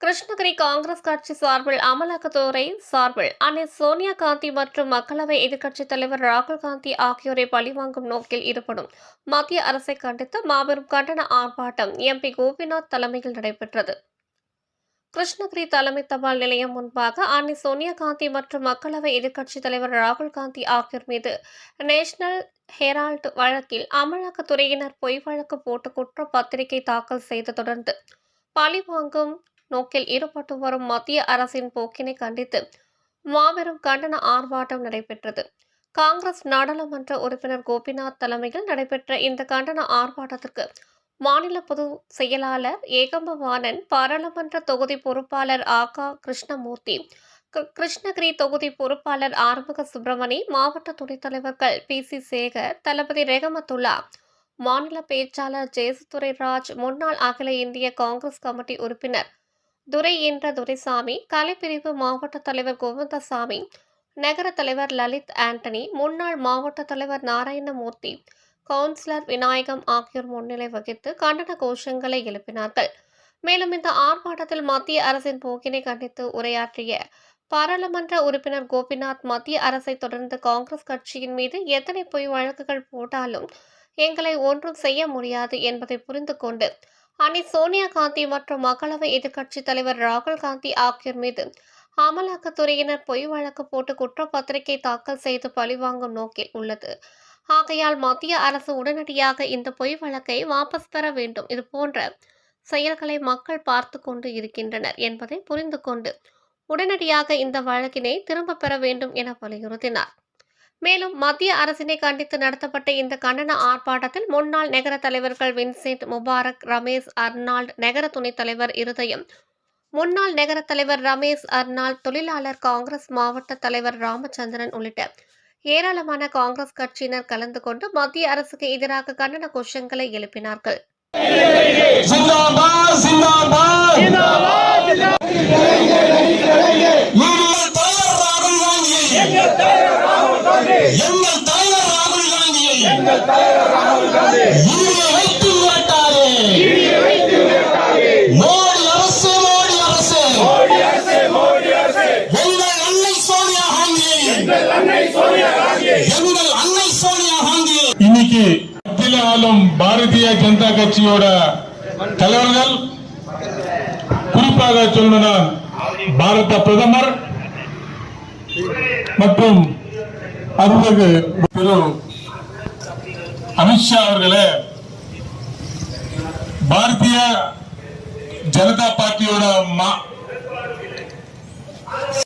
கிருஷ்ணகிரி காங்கிரஸ் கட்சி சார்பில் அமலாக்கத்துறை சார்பில் அன்னை சோனியா காந்தி மற்றும் மக்களவை எதிர்க்கட்சித் தலைவர் ராகுல் காந்தி ஆகியோரை பழிவாங்கும் நோக்கில் ஈடுபடும் மத்திய அரசை கண்டித்து மாபெரும் கண்டன ஆர்ப்பாட்டம் எம்பி கோபிநாத் தலைமையில் நடைபெற்றது. கிருஷ்ணகிரி தலைமை தபால் நிலையம் முன்பாக அன்னை சோனியா காந்தி மற்றும் மக்களவை எதிர்க்கட்சித் தலைவர் ராகுல் காந்தி ஆகியோர் மீது நேஷனல் ஹெரால்டு வழக்கில் அமலாக்கத்துறையினர் பொய் வழக்கு போட்டு குற்றப்பத்திரிகை தாக்கல் செய்த தொடர்ந்து பழிவாங்கும் நோக்கில் ஈடுபட்டு வரும் மத்திய அரசின் போக்கினை கண்டித்து மாபெரும் கண்டன ஆர்ப்பாட்டம் நடைபெற்றது. காங்கிரஸ் நாடாளுமன்ற உறுப்பினர் கோபிநாத் தலைமையில் நடைபெற்ற இந்த கண்டன ஆர்ப்பாட்டத்திற்கு மாநில பொதுச் செயலாளர் ஏகம்பவாணன் பாராளுமன்ற தொகுதி பொறுப்பாளர் ஆகா கிருஷ்ணமூர்த்தி கிருஷ்ணகிரி தொகுதி பொறுப்பாளர் ஆறுமுக சுப்பிரமணி மாவட்ட துணைத் தலைவர்கள் பி. சி. சேகர் தளபதி ரெகமத்துல்லா மாநில பேச்சாளர் ஜெயசுத்துரை ராஜ் முன்னாள் அகில இந்திய காங்கிரஸ் கமிட்டி உறுப்பினர் துரை என்ற துரைசாமி கலைப்பிரிவு மாவட்ட தலைவர் கோவிந்தசாமி நகர தலைவர் லலித் ஆண்டனி முன்னாள் மாவட்ட தலைவர் நாராயணமூர்த்தி கவுன்சிலர் விநாயகம் ஆகியோர் முன்னிலை வகித்து கண்டன கோஷங்களை எழுப்பினார்கள். மேலும் இந்த ஆர்ப்பாட்டத்தில் மத்திய அரசின் போக்கினை கண்டித்து உரையாற்றிய பாராளுமன்ற உறுப்பினர் கோபிநாத் மத்திய அரசை தொடர்ந்து காங்கிரஸ் கட்சியின் மீது எத்தனை பொய் வழக்குகள் போட்டாலும் எங்களை ஒன்றும் செய்ய முடியாது என்பதை புரிந்து கொண்டு அணி சோனியா காந்தி மற்றும் மக்களவை எதிர்க்கட்சித் தலைவர் ராகுல் காந்தி ஆகியோர் மீது அமலாக்கத்துறையினர் பொய் வழக்கு போட்டு குற்றப்பத்திரிகை தாக்கல் செய்து பழிவாங்கும் நோக்கில் உள்ளது. ஆகையால் மத்திய அரசு உடனடியாக இந்த பொய் வழக்கை வாபஸ் பெற வேண்டும். இது போன்ற செயல்களை மக்கள் பார்த்து கொண்டு இருக்கின்றனர் என்பதை புரிந்து கொண்டு உடனடியாக இந்த வழக்கினை திரும்ப பெற வேண்டும் என வலியுறுத்தினார். மேலும் மத்திய அரசினை கண்டித்து நடத்தப்பட்ட இந்த கண்டன ஆர்ப்பாட்டத்தில் முன்னாள் நகர தலைவர்கள் வின்சென்ட் முபாரக் ரமேஷ் அர்னால்ட் நகர துணைத் தலைவர் இருதயம் முன்னாள் நகர தலைவர் ரமேஷ் அர்னால்ட் தொழிலாளர் காங்கிரஸ் மாவட்ட தலைவர் ராமச்சந்திரன் உள்ளிட்ட ஏராளமான காங்கிரஸ் கட்சியினர் கலந்து கொண்டு மத்திய அரசுக்கு எதிராக கண்டன கோஷங்களை எழுப்பினார்கள். எங்கள் அன்னை எங்கள் அன்னை சோனியா காந்தி. இன்னைக்கு மத்தியில் ஆளும் பாரதிய ஜனதா கட்சியோட தலைவர்கள் குறிப்பாக சொல்லணும்னா பாரத பிரதமர் மற்றும் அருள்மிகு திரு அமித்ஷா அவர்களே பாரதிய ஜனதா பார்ட்டியோட